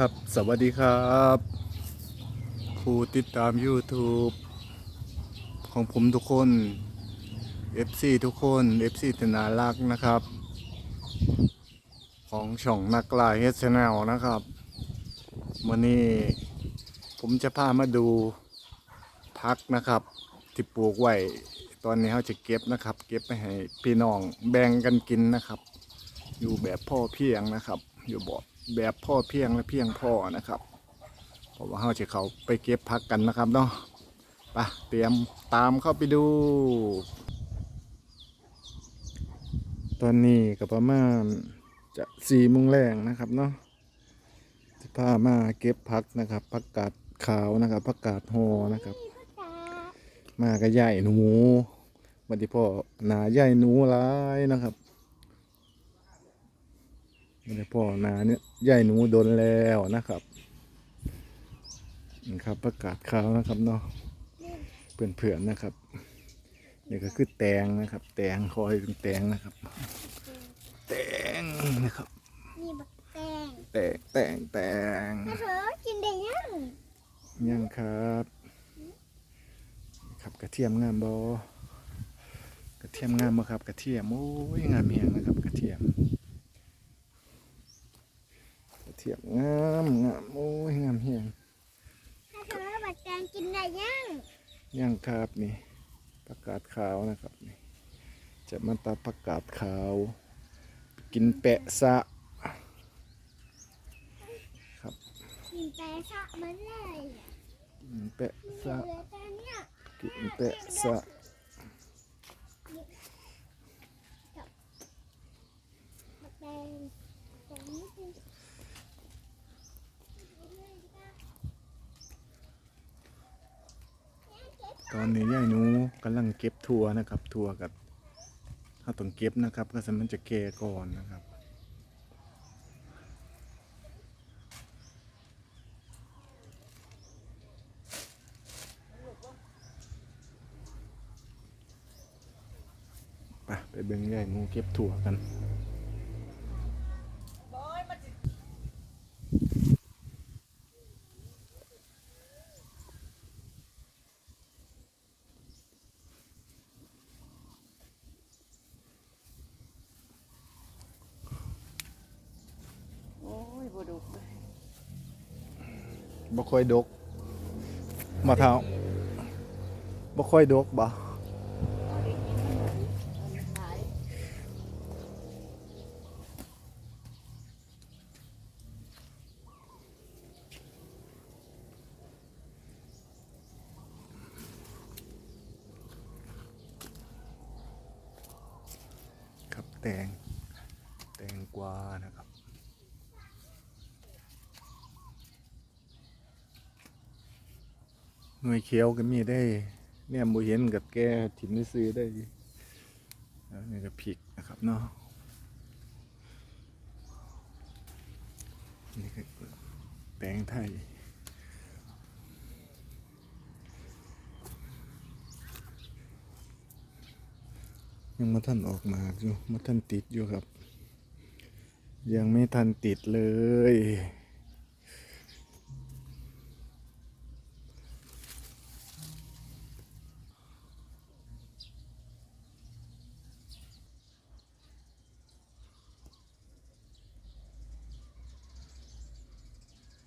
ครับ สวัสดีครับผู้ติดตาม YouTube ของผมทุกคน FC ทุกคน FC ธนารักนะครับ ของช่องนักลายเฮสแนลนะครับวันนี้ผมจะพามาดูพักนะครับ ที่ปลูกไว้ตอนนี้เขาจะเก็บนะครับ เก็บไปให้พี่น้องแบ่งกันกินนะครับ อยู่แบบพ่อเพียงนะครับ อยู่แบบ แบบพ่อเพียงและเพียงพ่อนะครับเพราะว่าเราจะเขาไปเก็บพักกันนะครับเนาะไปเตรียมตามเข้าไปดู ตอนนี้ก็ประมาณจะสี่โมงแรงนะครับเนาะจะพามาเก็บพักนะครับผักกาดขาวนะครับผักกาดหอนะครับ มาก็ใหญ่หนูวันที่พ่อหนาใหญ่หนูร้ายนะครับ วันที่พ่อหนาเนี่ยใหญ่หนูโดนแล้วนะครับนี่ครับประกาศขาวนะครับเนาะเพื่อนๆนะครับนี่ก็คือแตงนะครับ แตงคอยเป็นแตงนะครับ แตงนะครับนี่บักแตงแตงแตงแตงถ้าเธอกินได้ยังยังครับครับกระเทียมงามบอกระเทียมงามบ่ครับ กระเทียมโอ้ยงามเฮียงนะครับ กระเทียม กระเทียมงามงามโอ้ยงามเฮียงถ้าเธอบักแตงกินได้ยังยังครับนี่ผักกาดขาวนะครับนี่จะมาตัดผักกาดขาว กินแปะซะครับกินแต่ชะมันเลยกินแปะมีเหซะลือแต่เนี้ยกินแปะซะ บักแตงตรงนี้คือ ตอนนี้ยายหนูกำลังเก็บถั่วนะครับถั่วกับถ้าต้องเก็บนะครับ ก็สมันจะแก่ก่อนนะครับไปไปเบิ่งยายหนูเก็บถั่วกัน โอ้ยบ่ดุเลย บ่ค่อยดกมาเท้าบ่ค่อยดกบ่ครับแตงแตงกวานะครับ หน่วยเขียวก็มีได้ เนี่ยบ่เห็นกับแกถิ่มได้ซื้อได้แล้วนี่ก็พริกนะครับเนาะนี่ก็แตงไทยยังไม่ทันออกมาอยู่ไม่ทันติดอยู่ครับ ยังไม่ทันติดเลย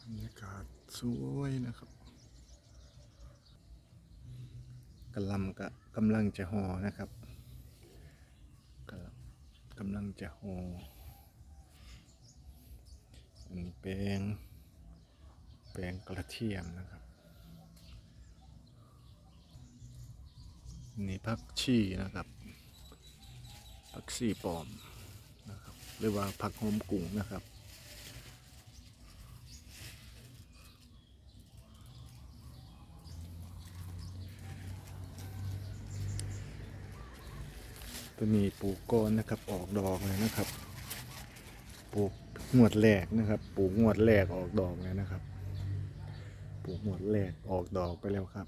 บรรยากาศ สวยนะครับกำลังกะกำลังจะห่อนะครับกำลังกำลังจะห่ออันนี้แปลงแปลงกระเทียมนะครับนี่ผักชีนะครับผักชีปลอมนะครับหรือว่าผักหอมกุ้งนะครับ ตัวนี้ปลูกก้อนนะครับออกดอกเลยนะครับ ปลูกงวดแรกนะครับ ปลูกงวดแรกออกดอกเลยนะครับ ปลูกงวดแรกออกดอกไปแล้วครับ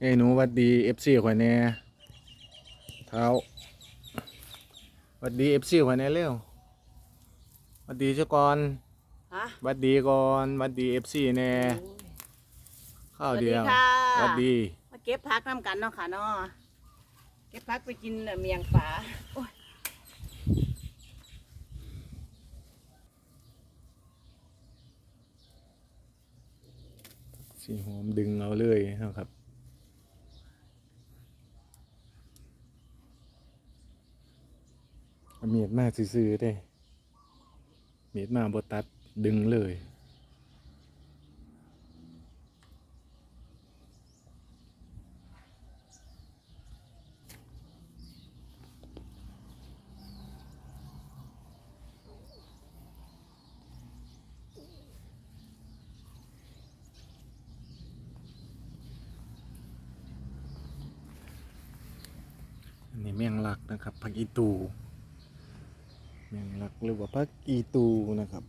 เอ้ยหนูหวัดดีเอฟซีข่อยแน่เท้าหวัดดีเอฟซีข่อยแน่เร็วหวัดดีเจ้าก่อนฮะหวัดดีก่อนหวัดดีเอฟซีแน่ข้าวเดียวสวัสดีค่ะหวัดดี มาเก็บพักน้ำกันเนาะค่ะเนาะ เก็บพักไปกินเมียงป่าโอ้ยสีหอมดึงเอาเลยนะครับเอาเมียดมาซื้อๆได้เมียดมาบตัดดึงเลย อันนี้ แมงลักนะครับผักอีตูแมงลักหรือว่าผักอีตูนะครับ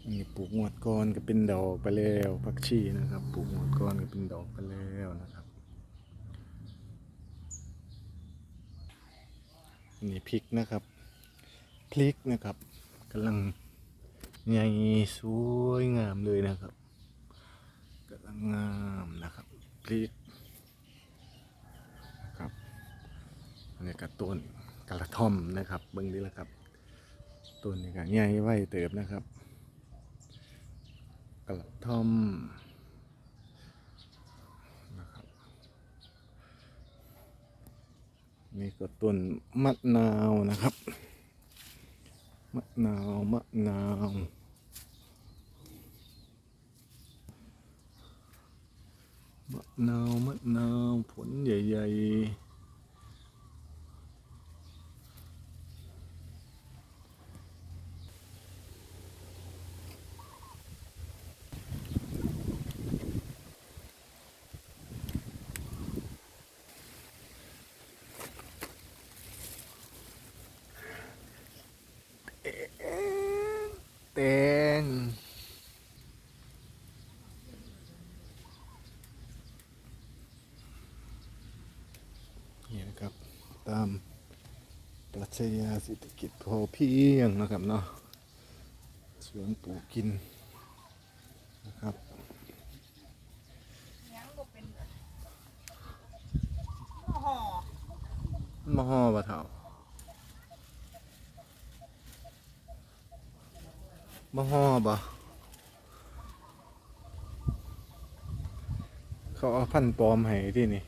อันนี้ปลูกงวดก้อนก็เป็นดอกไปแล้วผักชีนะครับปลูกงวดก้อนก็เป็นดอกไปแล้วนะครับอันนี้พริกนะครับพริกนะครับกำลังใหญ่สวยงามเลยนะครับกำลังงามนะครับพริก ครับ นนี้ก็ต้นกระท่อมนะครับเบิ่งดีแล้วครับต้นนี้ก็ใหญ่ไว้เติบนะครับ กระท่อมนะครับนี่ก็ต้นมะนาวนะครับมะนาวมะนาวมะนาวมะนาวผลใหญ่ ๆ แตงนี่นะครับ ตามปรัชญาเศรษฐกิจพอเพียงนะครับเนาะสวนปลูกกินนะครับยังบ่เป็นโอ้โหมาห่อปะเถา มาห่อปะเขาเอาพันปลอมให้ที่นี่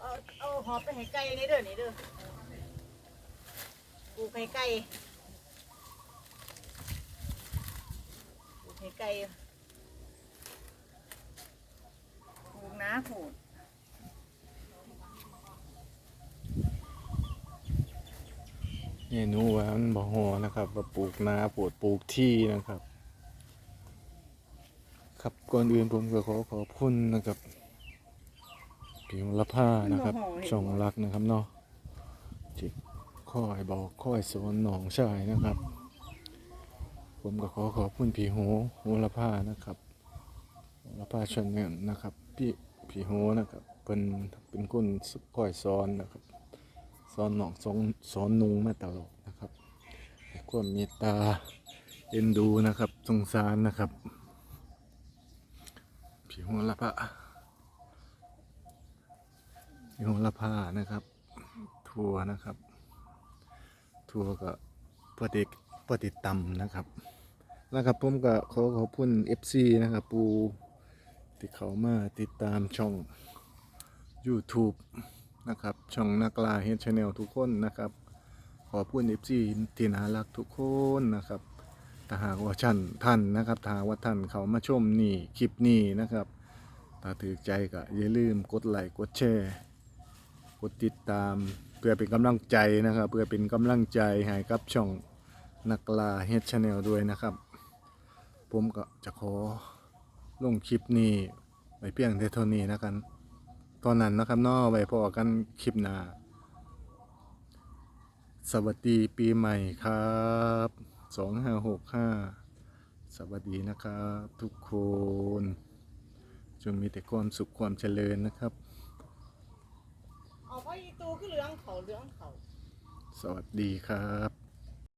เอาเอาหอบไปให้ไก่นี่เด้อนี่เด้อปลูกให้ไก่ปลูกให้ไก่ปลูกนาผูดนี่ หนูว่ามันบ่ห่อนะครับว่าปลูกนาปลูกปลูกที่นะครับ ครับก่อนอื่นผมก็ขอขอบคุณนะครับผิวละผ้านะครับช่องรักนะครับเนาะที่คอยบอกคอยสอนหนองชายนะครับ ผมก็ขอขอบคุณผีโหโหละผ้านะครับโหละผ้าชนเงินนะครับพี่ผีโหนะครับเป็นเป็นคนคอยสอนนะครับสอนหนองสอนสอนนุงมาตลอดนะ ความเมตตาเอ็นดูนะครับสงสารนะครับผีโหละผ้ามีโหระพานะครับ ทัวนะครับ ทัวก็ปฏิปฏิตำนะครับ แล้วครับผมก็ขอขอบคุณ FC นะครับ ปูที่เขามาติดตามช่อง YouTube นะครับ ช่องนักลาเฮดชาแนลทุกคนนะครับ ขอบคุณ FC ที่น่ารักทุกคนนะครับถ้าหากว่าท่านท่านนะครับถ้าหากว่าท่านเขามาชมนี่คลิปนี้นะครับถ้าถือใจก็อย่าลืมกดไลค์กดแชร์กดติดตามเพื่อเป็นกำลังใจนะครับ เพื่อเป็นกำลังใจให้กับช่องนักลาเฮดชาแนลด้วยนะครับ ผมก็จะขอลงคลิปนี้ไว้เพียงเท่านี้นะกัน ตอนนั้นนะครับนอไว้พอกันคลิปหน้า สวัสดีปีใหม่ครับ2565สวัสดีนะครับทุกคนจงมีแต่ความสุขความเจริญนะครับอ้ยอีตูก็เหลืองเขาเหลืองเขา สวัสดีครับ